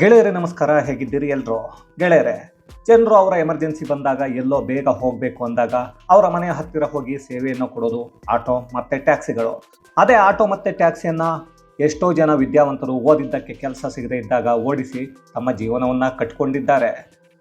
ಗೆಳೆಯರೇ, ನಮಸ್ಕಾರ. ಹೇಗಿದ್ದೀರಿ ಎಲ್ರು? ಗೆಳೆಯರೇ ಜನರು ಅವರ ಎಮರ್ಜೆನ್ಸಿ ಬಂದಾಗ ಎಲ್ಲೋ ಬೇಗ ಹೋಗಬೇಕು ಅಂದಾಗ ಅವರ ಮನೆಯ ಹತ್ತಿರ ಹೋಗಿ ಸೇವೆಯನ್ನು ಕೊಡೋದು, ಆಟೋ ಮತ್ತೆ ಟ್ಯಾಕ್ಸಿಗಳು. ಅದೇ ಆಟೋ ಮತ್ತೆ ಟ್ಯಾಕ್ಸಿಯನ್ನ ಎಷ್ಟೋ ಜನ ವಿದ್ಯಾವಂತರು ಓದಿದ್ದಕ್ಕೆ ಕೆಲಸ ಸಿಗದೆ ಇದ್ದಾಗ ಓಡಿಸಿ ತಮ್ಮ ಜೀವನವನ್ನ ಕಟ್ಕೊಂಡಿದ್ದಾರೆ.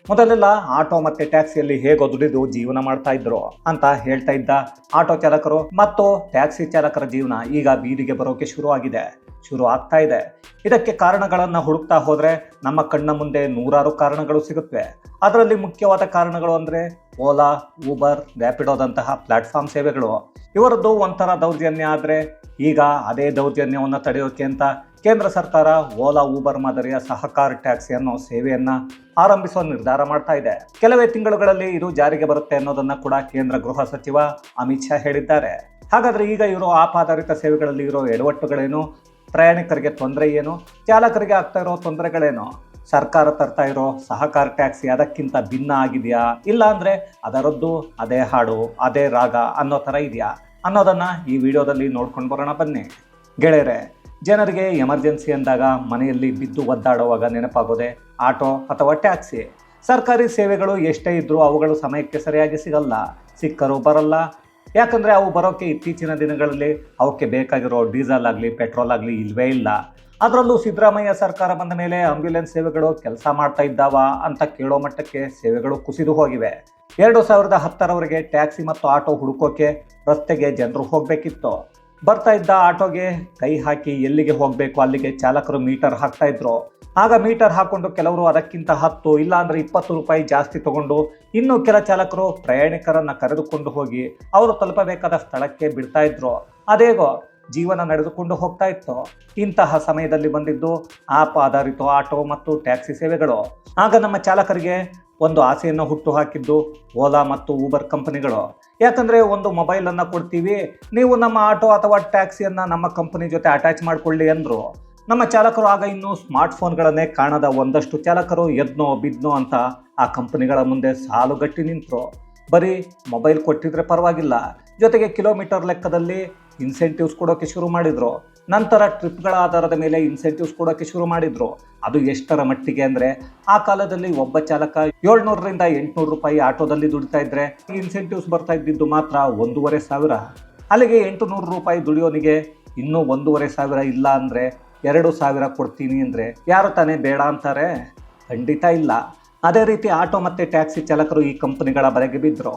ಮೊದಲೆಲ್ಲ ಆಟೋ ಮತ್ತೆ ಟ್ಯಾಕ್ಸಿಯಲ್ಲಿ ಹೇಗೆ ದುಡಿದು ಜೀವನ ಮಾಡ್ತಾ ಇದ್ರು ಅಂತ ಹೇಳ್ತಾ ಇದ್ದ ಆಟೋ ಚಾಲಕರು ಮತ್ತು ಟ್ಯಾಕ್ಸಿ ಚಾಲಕರ ಜೀವನ ಈಗ ಬೀದಿಗೆ ಬರೋಕೆ ಶುರು ಆಗಿದೆ ಶುರು ಆಗ್ತಾ ಇದೆ. ಇದಕ್ಕೆ ಕಾರಣಗಳನ್ನು ಹುಡುಕ್ತಾ ಹೋದರೆ ನಮ್ಮ ಕಣ್ಣ ಮುಂದೆ ನೂರಾರು ಕಾರಣಗಳು ಸಿಗುತ್ತವೆ. ಅದರಲ್ಲಿ ಮುಖ್ಯವಾದ ಕಾರಣಗಳು ಅಂದ್ರೆ ಓಲಾ, ಊಬರ್, ರ್ಯಾಪಿಡೋದಂತಹ ಪ್ಲಾಟ್ಫಾರ್ಮ್ ಸೇವೆಗಳು. ಇವರದ್ದು ಒಂಥರ ದೌರ್ಜನ್ಯ ಆದರೆ ಈಗ ಅದೇ ದೌರ್ಜನ್ಯವನ್ನು ತಡೆಯೋಕೆ ಅಂತ ಕೇಂದ್ರ ಸರ್ಕಾರ ಓಲಾ, ಊಬರ್ ಮಾದರಿಯ ಸಹಕಾರ ಟ್ಯಾಕ್ಸಿ ಅನ್ನೋ ಸೇವೆಯನ್ನು ಆರಂಭಿಸುವ ನಿರ್ಧಾರ ಮಾಡ್ತಾ ಇದೆ. ಕೆಲವೇ ತಿಂಗಳುಗಳಲ್ಲಿ ಇದು ಜಾರಿಗೆ ಬರುತ್ತೆ ಅನ್ನೋದನ್ನ ಕೂಡ ಕೇಂದ್ರ ಗೃಹ ಸಚಿವ ಅಮಿತ್ ಶಾ ಹೇಳಿದ್ದಾರೆ. ಹಾಗಾದ್ರೆ ಈಗ ಇವರು ಆಪ್ ಆಧಾರಿತ ಸೇವೆಗಳಲ್ಲಿ ಇರೋ ಎಡವಟ್ಟುಗಳೇನು? ಪ್ರಯಾಣಿಕರಿಗೆ ತೊಂದರೆ ಏನು? ಚಾಲಕರಿಗೆ ಆಗ್ತಾ ಇರೋ ತೊಂದರೆಗಳೇನು? ಸರ್ಕಾರ ತರ್ತಾ ಇರೋ ಸಹಕಾರ ಟ್ಯಾಕ್ಸಿ ಅದಕ್ಕಿಂತ ಭಿನ್ನ ಆಗಿದೆಯಾ? ಇಲ್ಲ ಅಂದರೆ ಅದರದ್ದು ಅದೇ ಹಾಡು, ಅದೇ ರಾಗ ಅನ್ನೋ ಥರ ಇದೆಯಾ? ಅನ್ನೋದನ್ನು ಈ ವಿಡಿಯೋದಲ್ಲಿ ನೋಡ್ಕೊಂಡು ಬರೋಣ ಬನ್ನಿ. ಗೆಳೆಯರೆ, ಜನರಿಗೆ ಎಮರ್ಜೆನ್ಸಿ ಅಂದಾಗ ಮನೆಯಲ್ಲಿ ಬಿದ್ದು ಒದ್ದಾಡುವಾಗ ನೆನಪಾಗೋದೆ ಆಟೋ ಅಥವಾ ಟ್ಯಾಕ್ಸಿ? ಸರ್ಕಾರಿ ಸೇವೆಗಳು ಎಷ್ಟೇ ಇದ್ದರೂ ಅವುಗಳು ಸಮಯಕ್ಕೆ ಸರಿಯಾಗಿ ಸಿಗಲ್ಲ. ಸಿಕ್ಕರೂ ಬರಲ್ಲ. ಯಾಕಂದರೆ ಅವು ಬರೋಕ್ಕೆ ಇತ್ತೀಚಿನ ದಿನಗಳಲ್ಲಿ ಅವಕ್ಕೆ ಬೇಕಾಗಿರೋ ಡೀಸೆಲ್ ಆಗಲಿ, ಪೆಟ್ರೋಲ್ ಆಗಲಿ ಇಲ್ಲವೇ ಇಲ್ಲ. ಅದರಲ್ಲೂ ಸಿದ್ದರಾಮಯ್ಯ ಸರ್ಕಾರ ಬಂದ ಮೇಲೆ ಆಂಬ್ಯುಲೆನ್ಸ್ ಸೇವೆಗಳು ಕೆಲಸ ಮಾಡ್ತಾ ಇದ್ದಾವ ಅಂತ ಕೇಳೋ ಮಟ್ಟಕ್ಕೆ ಸೇವೆಗಳು ಕುಸಿದು ಹೋಗಿವೆ. ಎರಡು ಸಾವಿರದ ಹತ್ತರವರೆಗೆ ಟ್ಯಾಕ್ಸಿ ಮತ್ತು ಆಟೋ ಹುಡುಕೋಕೆ ರಸ್ತೆಗೆ ಜನರು ಹೋಗಬೇಕಿತ್ತು. ಬರ್ತಾ ಇದ್ದ ಆಟೋಗೆ ಕೈ ಹಾಕಿ ಎಲ್ಲಿಗೆ ಹೋಗಬೇಕು, ಅಲ್ಲಿಗೆ ಚಾಲಕರು ಮೀಟರ್ ಹಾಕ್ತಾ ಇದ್ರು. ಆಗ ಮೀಟರ್ ಹಾಕೊಂಡು ಕೆಲವರು ಅದಕ್ಕಿಂತ ಹತ್ತು ಇಲ್ಲ ಅಂದ್ರೆ ಇಪ್ಪತ್ತು ರೂಪಾಯಿ ಜಾಸ್ತಿ ತಗೊಂಡು ಇನ್ನು ಕೆಲ ಚಾಲಕರು ಪ್ರಯಾಣಿಕರನ್ನ ಕರೆದುಕೊಂಡು ಹೋಗಿ ಅವರು ತಲುಪಬೇಕಾದ ಸ್ಥಳಕ್ಕೆ ಬಿಡ್ತಾ ಇದ್ರು. ಅದೇಗೋ ಜೀವನ ನಡೆದುಕೊಂಡು ಹೋಗ್ತಾ ಇತ್ತು. ಇಂತಹ ಸಮಯದಲ್ಲಿ ಬಂದಿದ್ದು ಆಪ್ ಆಧಾರಿತ ಆಟೋ ಮತ್ತು ಟ್ಯಾಕ್ಸಿ ಸೇವೆಗಳು. ಆಗ ನಮ್ಮ ಚಾಲಕರಿಗೆ ಒಂದು ಆಸೆಯನ್ನು ಹುಟ್ಟು ಹಾಕಿದ್ದು ಓಲಾ ಮತ್ತು ಊಬರ್ ಕಂಪನಿಗಳು. ಯಾಕಂದ್ರೆ ಒಂದು ಮೊಬೈಲ್ ಅನ್ನ ಕೊಡ್ತೀವಿ, ನೀವು ನಮ್ಮ ಆಟೋ ಅಥವಾ ಟ್ಯಾಕ್ಸಿಯನ್ನು ನಮ್ಮ ಕಂಪನಿ ಜೊತೆ ಅಟ್ಯಾಚ್ ಮಾಡ್ಕೊಳ್ಳಿ ಅಂದ್ರು. ನಮ್ಮ ಚಾಲಕರು ಆಗ ಇನ್ನು ಸ್ಮಾರ್ಟ್ ಫೋನ್ಗಳನ್ನೇ ಕಾಣದ ಒಂದಷ್ಟು ಚಾಲಕರು ಎದ್ನೋ ಬಿದ್ನೋ ಅಂತ ಆ ಕಂಪನಿಗಳ ಮುಂದೆ ಸಾಲುಗಟ್ಟಿ ನಿಂತರು. ಬರೀ ಮೊಬೈಲ್ ಕೊಟ್ಟಿದ್ರೆ ಪರವಾಗಿಲ್ಲ. ಜೊತೆಗೆ ಕಿಲೋಮೀಟರ್ ಲೆಕ್ಕದಲ್ಲಿ ಇನ್ಸೆಂಟಿವ್ಸ್ ಕೊಡೋಕೆ ಶುರು ಮಾಡಿದರು. ನಂತರ ಟ್ರಿಪ್ಗಳ ಆಧಾರದ ಮೇಲೆ ಇನ್ಸೆಂಟಿವ್ಸ್ ಕೊಡೋಕ್ಕೆ ಶುರು ಮಾಡಿದರು. ಅದು ಎಷ್ಟರ ಮಟ್ಟಿಗೆ ಅಂದರೆ ಆ ಕಾಲದಲ್ಲಿ ಒಬ್ಬ ಚಾಲಕ ಏಳ್ನೂರರಿಂದ ಎಂಟುನೂರು ರೂಪಾಯಿ ಆಟೋದಲ್ಲಿ ದುಡಿತಾ ಇದ್ದರೆ ಇನ್ಸೆಂಟಿವ್ಸ್ ಬರ್ತಾ ಇದ್ದಿದ್ದು ಮಾತ್ರ ಒಂದೂವರೆ ಸಾವಿರ. ಅಲ್ಲಿಗೆ ಎಂಟು ನೂರು ರೂಪಾಯಿ ದುಡಿಯೋನಿಗೆ ಇನ್ನೂ ಒಂದೂವರೆ ಸಾವಿರ ಇಲ್ಲ ಅಂದ್ರೆ ಎರಡು ಸಾವಿರ ಕೊಡ್ತೀನಿ ಅಂದರೆ ಯಾರು ತಾನೇ ಬೇಡ ಅಂತಾರೆ? ಖಂಡಿತ ಇಲ್ಲ. ಅದೇ ರೀತಿ ಆಟೋ ಮತ್ತು ಟ್ಯಾಕ್ಸಿ ಚಾಲಕರು ಈ ಕಂಪನಿಗಳ ಬಲೆಗೆ ಬಿದ್ದರು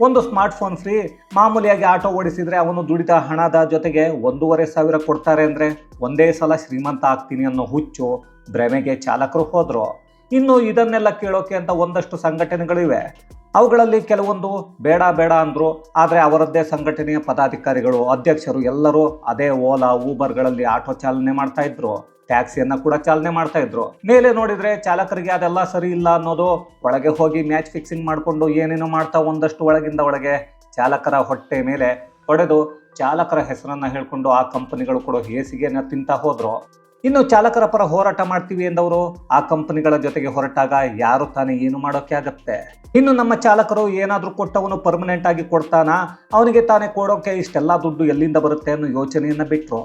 ಒಂದು ಸ್ಮಾರ್ಟ್ ಫೋನ್ ಫ್ರೀ, ಮಾಮೂಲಿಯಾಗಿ ಆಟೋ ಓಡಿಸಿದರೆ ಅವನು ದುಡಿದ ಹಣದ ಜೊತೆಗೆ ಒಂದೂವರೆ ಸಾವಿರ ಕೊಡ್ತಾರೆ ಅಂದರೆ ಒಂದೇ ಸಲ ಶ್ರೀಮಂತ ಆಗ್ತೀನಿ ಅನ್ನೋ ಹುಚ್ಚು ಭ್ರಮೆಗೆ ಚಾಲಕರು ಹೋದರು. ಇನ್ನು ಇದನ್ನೆಲ್ಲ ಕೇಳೋಕೆ ಅಂತ ಒಂದಷ್ಟು ಸಂಘಟನೆಗಳಿವೆ. ಅವುಗಳಲ್ಲಿ ಕೆಲವೊಂದು ಬೇಡ ಬೇಡ ಅಂದರು. ಆದರೆ ಅವರದ್ದೇ ಸಂಘಟನೆಯ ಪದಾಧಿಕಾರಿಗಳು, ಅಧ್ಯಕ್ಷರು ಎಲ್ಲರೂ ಅದೇ ಓಲಾ, ಊಬರ್ಗಳಲ್ಲಿ ಆಟೋ ಚಾಲನೆ ಮಾಡ್ತಾ ಇದ್ರು. ಟ್ಯಾಕ್ಸಿಯನ್ನ ಕೂಡ ಚಾಲನೆ ಮಾಡ್ತಾ ಇದ್ರು. ಮೇಲೆ ನೋಡಿದ್ರೆ ಚಾಲಕರಿಗೆ ಅದೆಲ್ಲ ಸರಿ ಇಲ್ಲ ಅನ್ನೋದು ಒಳಗೆ ಹೋಗಿ ಮ್ಯಾಚ್ ಫಿಕ್ಸಿಂಗ್ ಮಾಡಿಕೊಂಡು ಏನೇನೋ ಮಾಡ್ತಾ ಒಂದಷ್ಟು ಒಳಗಿಂದ ಒಳಗೆ ಚಾಲಕರ ಹೊಟ್ಟೆ ಮೇಲೆ ಹೊಡೆದು ಚಾಲಕರ ಹೆಸರನ್ನ ಹೇಳ್ಕೊಂಡು ಆ ಕಂಪನಿಗಳು ಕೂಡ ಹೇಸಿಗೆನ ತಿಂತಾ ಹೋದ್ರು. ಇನ್ನು ಚಾಲಕರ ಪರ ಹೋರಾಟ ಮಾಡ್ತೀವಿ ಎಂದವರು, ಆ ಕಂಪನಿಗಳ ಜೊತೆಗೆ ಹೊರಟಾಗ ಯಾರು ತಾನೇ ಏನು ಮಾಡೋಕೆ ಆಗತ್ತೆ? ಇನ್ನು ನಮ್ಮ ಚಾಲಕರು ಏನಾದರೂ ಕೊಟ್ಟವನು ಪರ್ಮನೆಂಟ್ ಆಗಿ ಕೊಡ್ತಾನ? ಅವನಿಗೆ ತಾನೇ ಕೊಡೋಕೆ ಇಷ್ಟೆಲ್ಲ ದುಡ್ಡು ಎಲ್ಲಿಂದ ಬರುತ್ತೆ ಅನ್ನೋ ಯೋಚನೆಯನ್ನ ಬಿಟ್ಟರು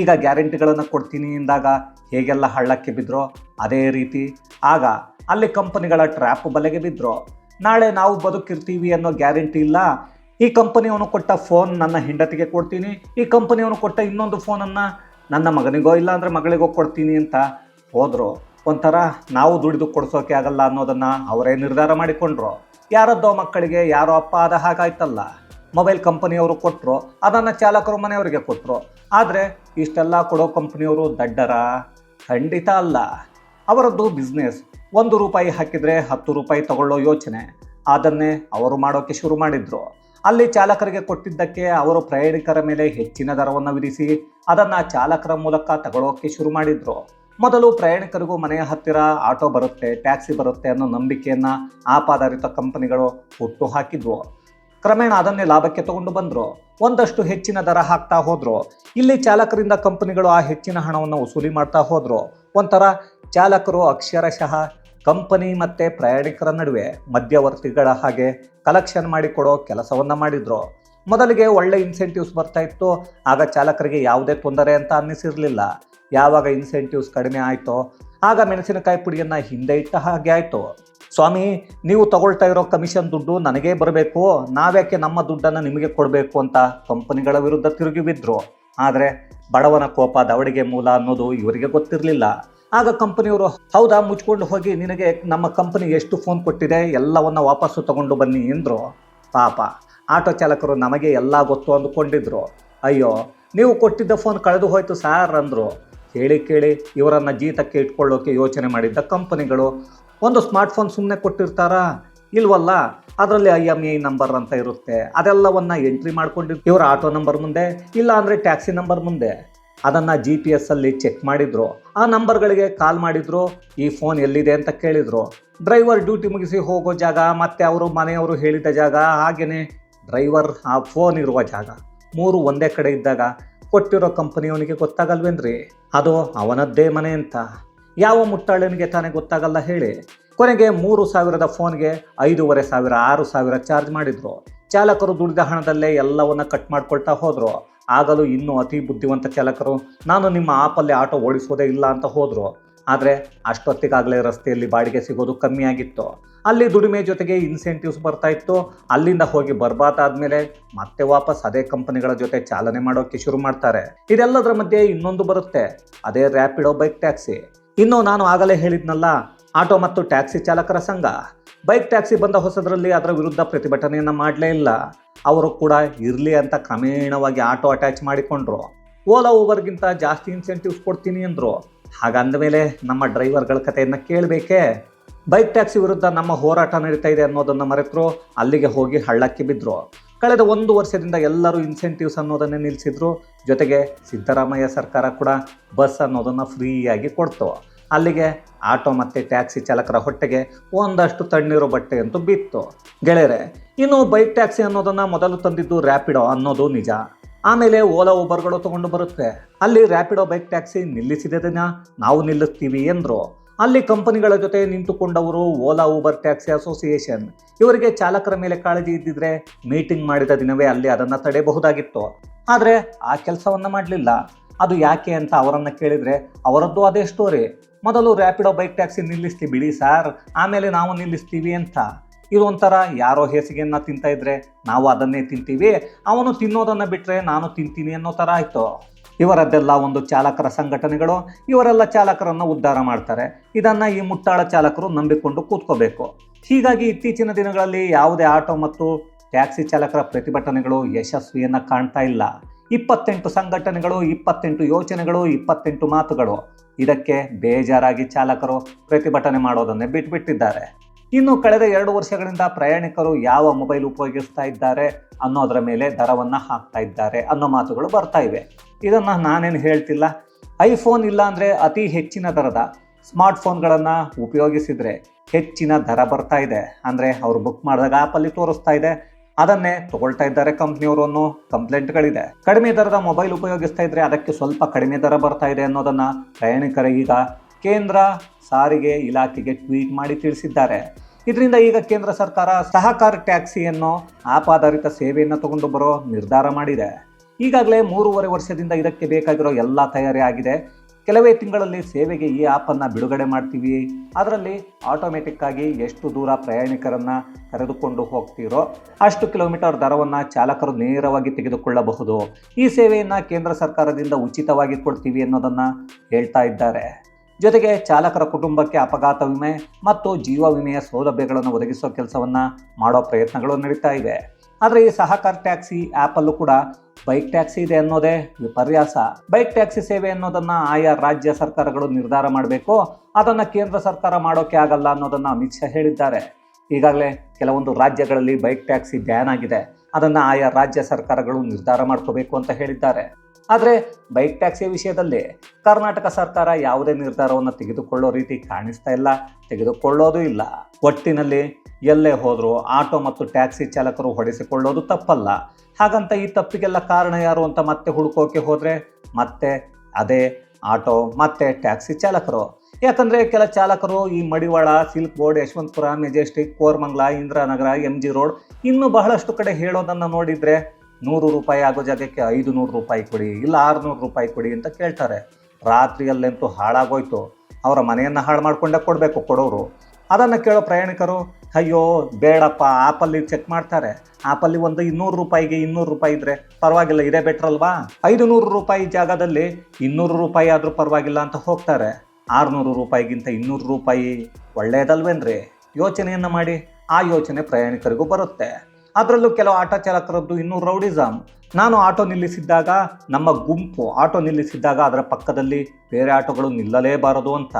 ಈಗ ಗ್ಯಾರಂಟಿಗಳನ್ನು ಕೊಡ್ತೀನಿ ಎಂದಾಗ ಹೇಗೆಲ್ಲ ಹಳ್ಳಕ್ಕೆ ಬಿದ್ರೋ? ಅದೇ ರೀತಿ. ಆಗ ಅಲ್ಲಿ ಕಂಪನಿಗಳ ಟ್ರ್ಯಾಪ್ ಬಲೆಗೆ ಬಿದ್ದರು ನಾಳೆ ನಾವು ಬದುಕಿರ್ತೀವಿ ಅನ್ನೋ ಗ್ಯಾರಂಟಿ ಇಲ್ಲ. ಈ ಕಂಪನಿಯವನು ಕೊಟ್ಟ ಫೋನ್ ನನ್ನ ಹೆಂಡತಿಗೆ ಕೊಡ್ತೀನಿ. ಈ ಕಂಪನಿಯವನು ಕೊಟ್ಟ ಇನ್ನೊಂದು ಫೋನನ್ನು ನನ್ನ ಮಗನಿಗೋ ಇಲ್ಲ ಅಂದರೆ ಮಗಳಿಗೋ ಕೊಡ್ತೀನಿ ಅಂತ ಹೋದರು. ಒಂಥರ ನಾವು ದುಡಿದು ಕೊಡ್ಸೋಕೆ ಆಗಲ್ಲ ಅನ್ನೋದನ್ನು ಅವರೇ ನಿರ್ಧಾರ ಮಾಡಿಕೊಂಡ್ರು. ಯಾರದ್ದೋ ಮಕ್ಕಳಿಗೆ ಯಾರೋ ಅಪ್ಪ ಆದ ಹಾಗಾಯ್ತಲ್ಲ. ಮೊಬೈಲ್ ಕಂಪನಿಯವರು ಕೊಟ್ಟರು ಅದನ್ನು ಚಾಲಕರು ಮನೆಯವರಿಗೆ ಕೊಟ್ಟರು ಆದರೆ ಇಷ್ಟೆಲ್ಲ ಕೊಡೋ ಕಂಪನಿಯವರು ದಡ್ಡರ? ಖಂಡಿತ ಅಲ್ಲ. ಅವರದ್ದು ಬಿಸ್ನೆಸ್ ಒಂದು ರೂಪಾಯಿ ಹಾಕಿದರೆ ಹತ್ತು ರೂಪಾಯಿ ತಗೊಳ್ಳೋ ಯೋಚನೆ. ಅದನ್ನೇ ಅವರು ಮಾಡೋಕ್ಕೆ ಶುರು ಮಾಡಿದ್ರು. ಅಲ್ಲಿ ಚಾಲಕರಿಗೆ ಕೊಟ್ಟಿದ್ದಕ್ಕೆ ಅವರು ಪ್ರಯಾಣಿಕರ ಮೇಲೆ ಹೆಚ್ಚಿನ ದರವನ್ನು ವಿಧಿಸಿ ಅದನ್ನು ಚಾಲಕರ ಮೂಲಕ ತಗೊಳ್ಳೋಕೆ ಶುರು ಮಾಡಿದ್ರು. ಮೊದಲು ಪ್ರಯಾಣಿಕರಿಗೂ ಮನೆಯ ಹತ್ತಿರ ಆಟೋ ಬರುತ್ತೆ, ಟ್ಯಾಕ್ಸಿ ಬರುತ್ತೆ ಅನ್ನೋ ನಂಬಿಕೆಯನ್ನು ಆಪಾಧಾರಿತ ಕಂಪನಿಗಳು ಹುಟ್ಟು ಹಾಕಿದ್ವು ಕ್ರಮೇಣ ಅದನ್ನೇ ಲಾಭಕ್ಕೆ ತಗೊಂಡು ಬಂದರು. ಒಂದಷ್ಟು ಹೆಚ್ಚಿನ ದರ ಹಾಕ್ತಾ ಹೋದರು. ಇಲ್ಲಿ ಚಾಲಕರಿಂದ ಕಂಪನಿಗಳು ಆ ಹೆಚ್ಚಿನ ಹಣವನ್ನು ವಸೂಲಿ ಮಾಡ್ತಾ ಹೋದರು. ಒಂಥರ ಚಾಲಕರು ಅಕ್ಷರಶಃ ಕಂಪನಿ ಮತ್ತು ಪ್ರಯಾಣಿಕರ ನಡುವೆ ಮಧ್ಯವರ್ತಿಗಳ ಹಾಗೆ ಕಲೆಕ್ಷನ್ ಮಾಡಿಕೊಡೋ ಕೆಲಸವನ್ನ ಮಾಡಿದ್ರು. ಮೊದಲಿಗೆ ಒಳ್ಳೆ ಇನ್ಸೆಂಟಿವ್ಸ್ ಬರ್ತಾ ಇತ್ತು, ಆಗ ಚಾಲಕರಿಗೆ ಯಾವುದೇ ತೊಂದರೆ ಅಂತ ಅನ್ನಿಸಿರಲಿಲ್ಲ. ಯಾವಾಗ ಇನ್ಸೆಂಟಿವ್ಸ್ ಕಡಿಮೆ ಆಯಿತೋ, ಆಗ ಮೆಣಸಿನಕಾಯಿ ಪುಡಿಯನ್ನು ಹಿಂದೆ ಇಟ್ಟ ಹಾಗೆ ಆಯಿತು. ಸ್ವಾಮಿ, ನೀವು ತಗೊಳ್ತಾ ಇರೋ ಕಮಿಷನ್ ದುಡ್ಡು ನನಗೇ ಬರಬೇಕು, ನಾವ್ಯಾಕೆ ನಮ್ಮ ದುಡ್ಡನ್ನು ನಿಮಗೆ ಕೊಡಬೇಕು ಅಂತ ಕಂಪನಿಗಳ ವಿರುದ್ಧ ತಿರುಗಿ ಬಿದ್ದರು ಆದರೆ ಬಡವನ ಕೋಪ ದವಡಿಗೆ ಮೂಲ ಅನ್ನೋದು ಇವರಿಗೆ ಗೊತ್ತಿರಲಿಲ್ಲ. ಆಗ ಕಂಪನಿಯವರು, ಹೌದಾ, ಮುಚ್ಕೊಂಡು ಹೋಗಿ, ನಿನಗೆ ನಮ್ಮ ಕಂಪನಿ ಎಷ್ಟು ಫೋನ್ ಕೊಟ್ಟಿದೆ, ಎಲ್ಲವನ್ನ ವಾಪಸ್ಸು ತಗೊಂಡು ಬನ್ನಿ ಎಂದರು ಪಾಪ, ಆಟೋ ಚಾಲಕರು ನಮಗೆ ಎಲ್ಲ ಗೊತ್ತು ಅಂದುಕೊಂಡಿದ್ರು. ಅಯ್ಯೋ, ನೀವು ಕೊಟ್ಟಿದ್ದ ಫೋನ್ ಕಳೆದು ಹೋಯ್ತು ಸಾರ್ ಅಂದರು. ಕೇಳಿ ಕೇಳಿ ಇವರನ್ನು ಜೀತಕ್ಕೆ ಇಟ್ಕೊಳ್ಳೋಕೆ ಯೋಚನೆ ಮಾಡಿದ್ದ ಕಂಪನಿಗಳು, ಒಂದು ಸ್ಮಾರ್ಟ್ಫೋನ್ ಸುಮ್ಮನೆ ಕೊಟ್ಟಿರ್ತಾರಾ? ಇಲ್ವಲ್ಲ, ಅದರಲ್ಲಿ ಐ ಎಂ ಐ ನಂಬರ್ ಅಂತ ಇರುತ್ತೆ, ಅದೆಲ್ಲವನ್ನ ಎಂಟ್ರಿ ಮಾಡ್ಕೊಂಡಿದ್ದು ಇವರ ಆಟೋ ನಂಬರ್ ಮುಂದೆ, ಇಲ್ಲ ಅಂದರೆ ಟ್ಯಾಕ್ಸಿ ನಂಬರ್ ಮುಂದೆ. ಅದನ್ನು ಜಿ ಪಿ ಎಸ್ಸಲ್ಲಿ ಚೆಕ್ ಮಾಡಿದ್ರು. ಆ ನಂಬರ್ಗಳಿಗೆ ಕಾಲ್ ಮಾಡಿದ್ರು, ಈ ಫೋನ್ ಎಲ್ಲಿದೆ? ಅಂತ ಕೇಳಿದ್ರು. ಡ್ರೈವರ್ ಡ್ಯೂಟಿ ಮುಗಿಸಿ ಹೋಗೋ ಜಾಗ, ಮತ್ತೆ ಅವರು ಮನೆಯವರು ಹೇಳಿದ ಜಾಗ, ಹಾಗೇನೆ ಡ್ರೈವರ್ ಆ ಫೋನ್ ಇರುವ ಜಾಗ. ಮೂರು ಒಂದೇ ಕಡೆ ಇದ್ದಾಗ ಕೊಟ್ಟಿರೋ ಕಂಪನಿಯವನಿಗೆ ಗೊತ್ತಾಗಲ್ವೇನ್ರಿ? ಅದು ಅವನದ್ದೇ ಮನೆ ಅಂತ. ಯಾವ ಮುಟ್ಟಾಳನಿಗೆ ತಾನೇ ಗೊತ್ತಾಗಲ್ಲ ಹೇಳಿ. ಕೊನೆಗೆ ಮೂರು ಸಾವಿರದ ಫೋನ್ಗೆ ಐದೂವರೆ ಸಾವಿರ, ಆರು ಸಾವಿರ ಚಾರ್ಜ್ ಮಾಡಿದ್ರು. ಚಾಲಕರು ದುಡಿದ ಹಣದಲ್ಲೇ ಎಲ್ಲವನ್ನ ಕಟ್ ಮಾಡಿಕೊಳ್ತಾ ಹೋದ್ರು. ಆಗಲೂ ಇನ್ನೂ ಅತಿ ಬುದ್ಧಿವಂತ ಚಾಲಕರು, ನಾನು ನಿಮ್ಮ ಆಪಲ್ಲಿ ಆಟೋ ಓಡಿಸೋದೇ ಇಲ್ಲ ಅಂತ ಹೋದರು. ಆದರೆ ಅಷ್ಟೊತ್ತಿಗಾಗಲೇ ರಸ್ತೆಯಲ್ಲಿ ಬಾಡಿಗೆ ಸಿಗೋದು ಕಮ್ಮಿಯಾಗಿತ್ತು ಅಲ್ಲಿ ದುಡಿಮೆ ಜೊತೆಗೆ ಇನ್ಸೆಂಟಿವ್ಸ್ ಬರ್ತಾ ಇತ್ತು. ಅಲ್ಲಿಂದ ಹೋಗಿ ಬರ್ಬಾತಾದ್ಮೇಲೆ ಮತ್ತೆ ವಾಪಸ್ ಅದೇ ಕಂಪನಿಗಳ ಜೊತೆ ಚಾಲನೆ ಮಾಡೋಕ್ಕೆ ಶುರು ಮಾಡ್ತಾರೆ. ಇದೆಲ್ಲದರ ಮಧ್ಯೆ ಇನ್ನೊಂದು ಬರುತ್ತೆ. ಅದೇ ರ್ಯಾಪಿಡೋ ಬೈಕ್ ಟ್ಯಾಕ್ಸಿ ಇನ್ನು ನಾನು ಆಗಲೇ ಹೇಳಿದ್ನಲ್ಲ, ಆಟೋ ಮತ್ತು ಟ್ಯಾಕ್ಸಿ ಚಾಲಕರ ಸಂಘ. ಬೈಕ್ ಟ್ಯಾಕ್ಸಿ ಬಂದ ಹೊಸದರಲ್ಲಿ ಅದರ ವಿರುದ್ಧ ಪ್ರತಿಭಟನೆಯನ್ನು ಮಾಡಲೇ ಇಲ್ಲ. ಅವರು ಕೂಡ ಇರಲಿ ಅಂತ ಕ್ರಮೇಣವಾಗಿ ಆಟೋ ಅಟ್ಯಾಚ್ ಮಾಡಿಕೊಂಡ್ರು. ಓಲಾ ಓವರ್ಗಿಂತ ಜಾಸ್ತಿ ಇನ್ಸೆಂಟಿವ್ಸ್ ಕೊಡ್ತೀನಿ ಅಂದರು. ಹಾಗಂದ ಮೇಲೆ ನಮ್ಮ ಡ್ರೈವರ್ಗಳ ಕಥೆಯನ್ನು ಕೇಳಬೇಕೇ? ಬೈಕ್ ಟ್ಯಾಕ್ಸಿ ವಿರುದ್ಧ ನಮ್ಮ ಹೋರಾಟ ನಡೀತಾ ಇದೆ ಅನ್ನೋದನ್ನು ಮರೆತರು, ಅಲ್ಲಿಗೆ ಹೋಗಿ ಹಳ್ಳಕ್ಕೆ ಬಿದ್ದರು ಕಳೆದ ಒಂದು ವರ್ಷದಿಂದ ಎಲ್ಲರೂ ಇನ್ಸೆಂಟಿವ್ಸ್ ಅನ್ನೋದನ್ನೇ ನಿಲ್ಲಿಸಿದ್ರು ಜೊತೆಗೆ ಸಿದ್ದರಾಮಯ್ಯ ಸರ್ಕಾರ ಕೂಡ ಬಸ್ ಅನ್ನೋದನ್ನು ಫ್ರೀಯಾಗಿ ಕೊಡ್ತು. ಅಲ್ಲಿಗೆ ಆಟೋ ಮತ್ತು ಟ್ಯಾಕ್ಸಿ ಚಾಲಕರ ಹೊಟ್ಟೆಗೆ ಒಂದಷ್ಟು ತಣ್ಣೀರು ಬಟ್ಟೆ ಅಂತೂ ಬಿತ್ತು. ಗೆಳೆಯರೆ, ಇನ್ನು ಬೈಕ್ ಟ್ಯಾಕ್ಸಿ ಅನ್ನೋದನ್ನು ಮೊದಲು ತಂದಿದ್ದು ರ್ಯಾಪಿಡೋ ಅನ್ನೋದು ನಿಜ. ಆಮೇಲೆ ಓಲಾ ಊಬರ್ಗಳು ತಗೊಂಡು ಬರುತ್ತೆ. ಅಲ್ಲಿ ರ್ಯಾಪಿಡೋ ಬೈಕ್ ಟ್ಯಾಕ್ಸಿ ನಿಲ್ಲಿಸಿದ ದಿನ, ನಾವು ನಿಲ್ಲಿಸ್ತೀವಿ ಎಂದರು. ಅಲ್ಲಿ ಕಂಪನಿಗಳ ಜೊತೆ ನಿಂತುಕೊಂಡವರು ಓಲಾ ಊಬರ್ ಟ್ಯಾಕ್ಸಿ ಅಸೋಸಿಯೇಷನ್. ಇವರಿಗೆ ಚಾಲಕರ ಮೇಲೆ ಕಾಳಜಿ ಇದ್ದಿದ್ರೆ ಮೀಟಿಂಗ್ ಮಾಡಿದ ದಿನವೇ ಅಲ್ಲಿ ಅದನ್ನು ತಡೆಯಬಹುದಾಗಿತ್ತು. ಆದರೆ ಆ ಕೆಲಸವನ್ನು ಮಾಡಲಿಲ್ಲ. ಅದು ಯಾಕೆ ಅಂತ ಅವರನ್ನು ಕೇಳಿದರೆ ಅವರದ್ದು ಅದೇ ಸ್ಟೋರಿ ಮೊದಲು ರ್ಯಾಪಿಡೋ ಬೈಕ್ ಟ್ಯಾಕ್ಸಿ ನಿಲ್ಲಿಸ್ತೀವಿ ಬಿಡಿ ಸರ್, ಆಮೇಲೆ ನಾವು ನಿಲ್ಲಿಸ್ತೀವಿ ಅಂತ. ಇದೊಂಥರ ಯಾರೋ ಹೆಸಿಗೆಯನ್ನು ತಿಂತ ಇದ್ರೆ, ನಾವು ಅದನ್ನೇ ತಿಂತೀವಿ, ಅವನು ತಿನ್ನೋದನ್ನು ಬಿಟ್ಟರೆ ನಾನು ತಿಂತೀನಿ ಅನ್ನೋ ಥರ ಆಯಿತು. ಇವರದ್ದೆಲ್ಲ ಒಂದು ಚಾಲಕರ ಸಂಘಟನೆಗಳು, ಇವರೆಲ್ಲ ಚಾಲಕರನ್ನು ಉದ್ಧಾರ ಮಾಡ್ತಾರೆ. ಇದನ್ನು ಈ ಮುಟ್ಟಾಳ ಚಾಲಕರು ನಂಬಿಕೊಂಡು ಕೂತ್ಕೋಬೇಕು. ಹೀಗಾಗಿ ಇತ್ತೀಚಿನ ದಿನಗಳಲ್ಲಿ ಯಾವುದೇ ಆಟೋ ಮತ್ತು ಟ್ಯಾಕ್ಸಿ ಚಾಲಕರ ಪ್ರತಿಭಟನೆಗಳು ಯಶಸ್ವಿಯನ್ನು ಕಾಣ್ತಾ ಇಲ್ಲ. ಇಪ್ಪತ್ತೆಂಟು ಸಂಘಟನೆಗಳು, ಇಪ್ಪತ್ತೆಂಟು ಯೋಚನೆಗಳು, ಇಪ್ಪತ್ತೆಂಟು ಮಾತುಗಳು. ಇದಕ್ಕೆ ಬೇಜಾರಾಗಿ ಚಾಲಕರು ಪ್ರತಿಭಟನೆ ಮಾಡೋದನ್ನೇ ಬಿಟ್ಬಿಟ್ಟಿದ್ದಾರೆ. ಇನ್ನು ಕಳೆದ ಎರಡು ವರ್ಷಗಳಿಂದ ಪ್ರಯಾಣಿಕರು ಯಾವ ಮೊಬೈಲ್ ಉಪಯೋಗಿಸ್ತಾ ಇದ್ದಾರೆ ಅನ್ನೋದರ ಮೇಲೆ ದರವನ್ನು ಹಾಕ್ತಾ ಇದ್ದಾರೆ ಅನ್ನೋ ಮಾತುಗಳು ಬರ್ತಾ ಇವೆ. ಇದನ್ನು ನಾನೇನು ಹೇಳ್ತಿಲ್ಲ. ಐಫೋನ್ ಇಲ್ಲ ಅಂದರೆ ಅತಿ ಹೆಚ್ಚಿನ ದರದ ಸ್ಮಾರ್ಟ್ಫೋನ್ಗಳನ್ನು ಉಪಯೋಗಿಸಿದರೆ ಹೆಚ್ಚಿನ ದರ ಬರ್ತಾ ಇದೆ. ಅಂದರೆ ಅವರು ಬುಕ್ ಮಾಡಿದಾಗ ಆ್ಯಪಲ್ಲಿ ತೋರಿಸ್ತಾ ಇದೆ. ಅದನ್ನೇ ತಗೊಳ್ತಾ ಇದ್ದಾರೆ ಕಂಪ್ನಿಯವರು ಅನ್ನೋ ಕಂಪ್ಲೇಂಟ್ಗಳಿದೆ. ಕಡಿಮೆ ದರದ ಮೊಬೈಲ್ ಉಪಯೋಗಿಸ್ತಾ ಇದ್ರೆ ಅದಕ್ಕೆ ಸ್ವಲ್ಪ ಕಡಿಮೆ ದರ ಬರ್ತಾ ಇದೆ ಅನ್ನೋದನ್ನ ಪ್ರಯಾಣಿಕರಿಗೀಗ ಕೇಂದ್ರ ಸಾರಿಗೆ ಇಲಾಖೆಗೆ ಟ್ವೀಟ್ ಮಾಡಿ ತಿಳಿಸಿದ್ದಾರೆ. ಇದರಿಂದ ಈಗ ಕೇಂದ್ರ ಸರ್ಕಾರ ಸಹಕಾರ ಟ್ಯಾಕ್ಸಿಯನ್ನು ಆಪ್ ಆಧಾರಿತ ಸೇವೆಯನ್ನು ತಗೊಂಡು ಬರೋ ನಿರ್ಧಾರ ಮಾಡಿದೆ. ಈಗಾಗಲೇ ಮೂರುವರೆ ವರ್ಷದಿಂದ ಇದಕ್ಕೆ ಬೇಕಾಗಿರೋ ಎಲ್ಲ ತಯಾರಿ ಆಗಿದೆ. ಕೆಲವೇ ತಿಂಗಳಲ್ಲಿ ಸೇವೆಗೆ ಈ ಆ್ಯಪನ್ನು ಬಿಡುಗಡೆ ಮಾಡ್ತೀವಿ. ಅದರಲ್ಲಿ ಆಟೋಮೆಟಿಕ್ಕಾಗಿ ಎಷ್ಟು ದೂರ ಪ್ರಯಾಣಿಕರನ್ನು ಕರೆದುಕೊಂಡು ಹೋಗ್ತೀರೋ ಅಷ್ಟು ಕಿಲೋಮೀಟರ್ ದರವನ್ನು ಚಾಲಕರು ನೇರವಾಗಿ ತೆಗೆದುಕೊಳ್ಳಬಹುದು. ಈ ಸೇವೆಯನ್ನು ಕೇಂದ್ರ ಸರ್ಕಾರದಿಂದ ಉಚಿತವಾಗಿ ಕೊಡ್ತೀವಿ ಅನ್ನೋದನ್ನು ಹೇಳ್ತಾ ಇದ್ದಾರೆ. ಜೊತೆಗೆ ಚಾಲಕರ ಕುಟುಂಬಕ್ಕೆ ಅಪಘಾತ ವಿಮೆ ಮತ್ತು ಜೀವ ವಿಮೆಯ ಸೌಲಭ್ಯಗಳನ್ನು ಒದಗಿಸೋ ಕೆಲಸವನ್ನು ಮಾಡೋ ಪ್ರಯತ್ನಗಳು ನಡೀತಾ ಇವೆ. ಆದರೆ ಈ ಸಹಕಾರ ಟ್ಯಾಕ್ಸಿ ಆ್ಯಪಲ್ಲೂ ಕೂಡ ಬೈಕ್ ಟ್ಯಾಕ್ಸಿ ಇದೆ ಅನ್ನೋದೇ ವಿಪರ್ಯಾಸ. ಬೈಕ್ ಟ್ಯಾಕ್ಸಿ ಸೇವೆ ಅನ್ನೋದನ್ನ ಆಯಾ ರಾಜ್ಯ ಸರ್ಕಾರಗಳು ನಿರ್ಧಾರ ಮಾಡಬೇಕು. ಅದನ್ನು ಕೇಂದ್ರ ಸರ್ಕಾರ ಮಾಡೋಕೆ ಆಗಲ್ಲ ಅನ್ನೋದನ್ನ ಅಮಿತ್ ಶಾ ಹೇಳಿದ್ದಾರೆ. ಈಗಾಗಲೇ ಕೆಲವೊಂದು ರಾಜ್ಯಗಳಲ್ಲಿ ಬೈಕ್ ಟ್ಯಾಕ್ಸಿ ಬ್ಯಾನ್ ಆಗಿದೆ. ಅದನ್ನು ಆಯಾ ರಾಜ್ಯ ಸರ್ಕಾರಗಳು ನಿರ್ಧಾರ ಮಾಡ್ಕೋಬೇಕು ಅಂತ ಹೇಳಿದ್ದಾರೆ. ಆದರೆ ಬೈಕ್ ಟ್ಯಾಕ್ಸಿ ವಿಷಯದಲ್ಲಿ ಕರ್ನಾಟಕ ಸರ್ಕಾರ ಯಾವುದೇ ನಿರ್ಧಾರವನ್ನು ತೆಗೆದುಕೊಳ್ಳೋ ರೀತಿ ಕಾಣಿಸ್ತಾ ಇಲ್ಲ, ತೆಗೆದುಕೊಳ್ಳೋದು ಇಲ್ಲ. ಒಟ್ಟಿನಲ್ಲಿ ಎಲ್ಲೇ ಹೋದರೂ ಆಟೋ ಮತ್ತು ಟ್ಯಾಕ್ಸಿ ಚಾಲಕರು ಹೊಡೆಸಿಕೊಳ್ಳೋದು ತಪ್ಪಲ್ಲ. ಹಾಗಂತ ಈ ತಪ್ಪಿಗೆಲ್ಲ ಕಾರಣ ಯಾರು ಅಂತ ಮತ್ತೆ ಹುಡುಕೋಕೆ ಹೋದರೆ ಮತ್ತೆ ಅದೇ ಆಟೋ, ಮತ್ತೆ ಟ್ಯಾಕ್ಸಿ ಚಾಲಕರು. ಯಾಕಂದರೆ ಕೆಲ ಚಾಲಕರು ಈ Madiwala, Silk Board, Yeshwanthpur, Majestic, Koramangala, Indiranagar M G Road ಇನ್ನೂ ಬಹಳಷ್ಟು ಕಡೆ ಹೇಳೋದನ್ನು ನೋಡಿದರೆ ನೂರು ರೂಪಾಯಿ ಆಗೋ ಜಾಗಕ್ಕೆ ಐದು ನೂರು ರೂಪಾಯಿ ಕೊಡಿ, ಇಲ್ಲ ಆರುನೂರು ರೂಪಾಯಿ ಕೊಡಿ ಅಂತ ಕೇಳ್ತಾರೆ. ರಾತ್ರಿಯಲ್ಲಂತೂ ಹಾಳಾಗೋಯ್ತು. ಅವರ ಮನೆಯನ್ನು ಹಾಳು ಮಾಡಿಕೊಂಡೇ ಕೊಡಬೇಕು ಕೊಡೋರು. ಅದನ್ನು ಕೇಳೋ ಪ್ರಯಾಣಿಕರು, ಅಯ್ಯೋ, ಬೇಡಪ್ಪ, ಆಪಲ್ಲಿ ಚೆಕ್ ಮಾಡ್ತಾರೆ. ಆಪಲ್ಲಿ ಒಂದು ಇನ್ನೂರು ರೂಪಾಯಿಗೆ ಇನ್ನೂರು ರೂಪಾಯಿ ಇದ್ದರೆ ಪರವಾಗಿಲ್ಲ, ಇದೇ ಬೆಟ್ರಲ್ವಾ ಐದು ನೂರು ರೂಪಾಯಿ ಜಾಗದಲ್ಲಿ ಇನ್ನೂರು ರೂಪಾಯಿ ಆದರೂ ಪರವಾಗಿಲ್ಲ ಅಂತ ಹೋಗ್ತಾರೆ. ಆರುನೂರು ರೂಪಾಯಿಗಿಂತ ಇನ್ನೂರು ರೂಪಾಯಿ ಒಳ್ಳೆಯದಲ್ವೇನ್ರಿ ಯೋಚನೆಯನ್ನು ಮಾಡಿ. ಆ ಯೋಚನೆ ಪ್ರಯಾಣಿಕರಿಗೂ ಬರುತ್ತೆ. ಅದರಲ್ಲೂ ಕೆಲವು ಆಟೋ ಚಾಲಕರದ್ದು ಇನ್ನೂ ರೌಡಿಸಮ್ ನಾನು ಆಟೋ ನಿಲ್ಲಿಸಿದ್ದಾಗ ನಮ್ಮ ಗುಂಪು ಆಟೋ ನಿಲ್ಲಿಸಿದ್ದಾಗ ಅದರ ಪಕ್ಕದಲ್ಲಿ ಬೇರೆ ಆಟೋಗಳು ನಿಲ್ಲಲೇಬಾರದು ಅಂತ.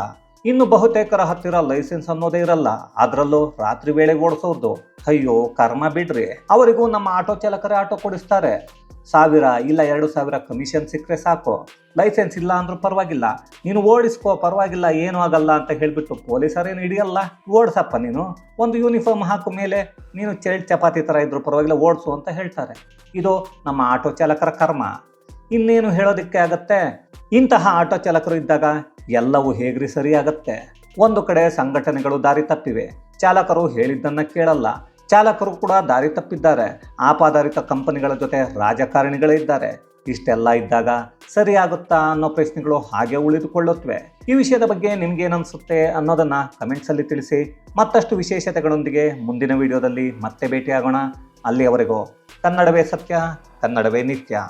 ಇನ್ನು ಬಹುತೇಕರ ಹತ್ತಿರ ಲೈಸೆನ್ಸ್ ಅನ್ನೋದೇ ಇರಲ್ಲ. ಅದರಲ್ಲೂ ರಾತ್ರಿ ವೇಳೆಗೆ ಓಡಿಸೋದು. ಅಯ್ಯೋ, ಕರ್ಮ ಬಿಡ್ರಿ. ಅವರಿಗೂ ನಮ್ಮ ಆಟೋ ಚಾಲಕರೇ ಆಟೋ ಕೊಡಿಸ್ತಾರೆ. ಸಾವಿರ ಇಲ್ಲ ಎರಡು ಸಾವಿರ ಕಮಿಷನ್ ಸಿಕ್ಕರೆ ಸಾಕು. ಲೈಸೆನ್ಸ್ ಇಲ್ಲ ಅಂದ್ರೂ ಪರವಾಗಿಲ್ಲ. ನೀನು ಓಡಿಸ್ಕೋ, ಪರವಾಗಿಲ್ಲ, ಏನೂ ಆಗಲ್ಲ ಅಂತ ಹೇಳಿಬಿಟ್ಟು ಪೊಲೀಸರೇನು ಹಿಡಿಯಲ್ಲ? ಓಡಿಸಪ್ಪ ನೀನು. ಒಂದು ಯೂನಿಫಾರ್ಮ್ ಹಾಕೋ ಮೇಲೆ ನೀನು ಚೆಲ್ಡ್ ಚಪಾತಿ ಥರ ಇದ್ರೂ ಪರವಾಗಿಲ್ಲ, ಓಡಿಸು ಅಂತ ಹೇಳ್ತಾರೆ. ಇದು ನಮ್ಮ ಆಟೋ ಚಾಲಕರ ಕರ್ಮ. ಇನ್ನೇನು ಹೇಳೋದಕ್ಕೆ ಆಗತ್ತೆ? ಇಂತಹ ಆಟೋ ಚಾಲಕರು ಇದ್ದಾಗ ಎಲ್ಲವೂ ಹೇಗ್ರಿ ಸರಿಯಾಗತ್ತೆ? ಒಂದು ಕಡೆ ಸಂಘಟನೆಗಳು ದಾರಿ ತಪ್ಪಿವೆ. ಚಾಲಕರು ಹೇಳಿದ್ದನ್ನು ಕೇಳಲ್ಲ. ಚಾಲಕರು ಕೂಡ ದಾರಿ ತಪ್ಪಿದ್ದಾರೆ. ಆಪಾದಾರಿತ ಕಂಪನಿಗಳ ಜೊತೆ ರಾಜಕಾರಣಿಗಳೇ ಇದ್ದಾರೆ. ಇಷ್ಟೆಲ್ಲ ಇದ್ದಾಗ ಸರಿಯಾಗುತ್ತಾ ಅನ್ನೋ ಪ್ರಶ್ನೆಗಳು ಹಾಗೆ ಉಳಿದುಕೊಳ್ಳುತ್ತವೆ. ಈ ವಿಷಯದ ಬಗ್ಗೆ ನಿಮ್ಗೇನನ್ಸುತ್ತೆ ಅನ್ನೋದನ್ನ ಕಮೆಂಟ್ಸಲ್ಲಿ ತಿಳಿಸಿ. ಮತ್ತಷ್ಟು ವಿಶೇಷತೆಗಳೊಂದಿಗೆ ಮುಂದಿನ ವಿಡಿಯೋದಲ್ಲಿ ಮತ್ತೆ ಭೇಟಿಯಾಗೋಣ. ಅಲ್ಲಿಯವರೆಗೂ ಕನ್ನಡವೇ ಸತ್ಯ, ಕನ್ನಡವೇ ನಿತ್ಯ.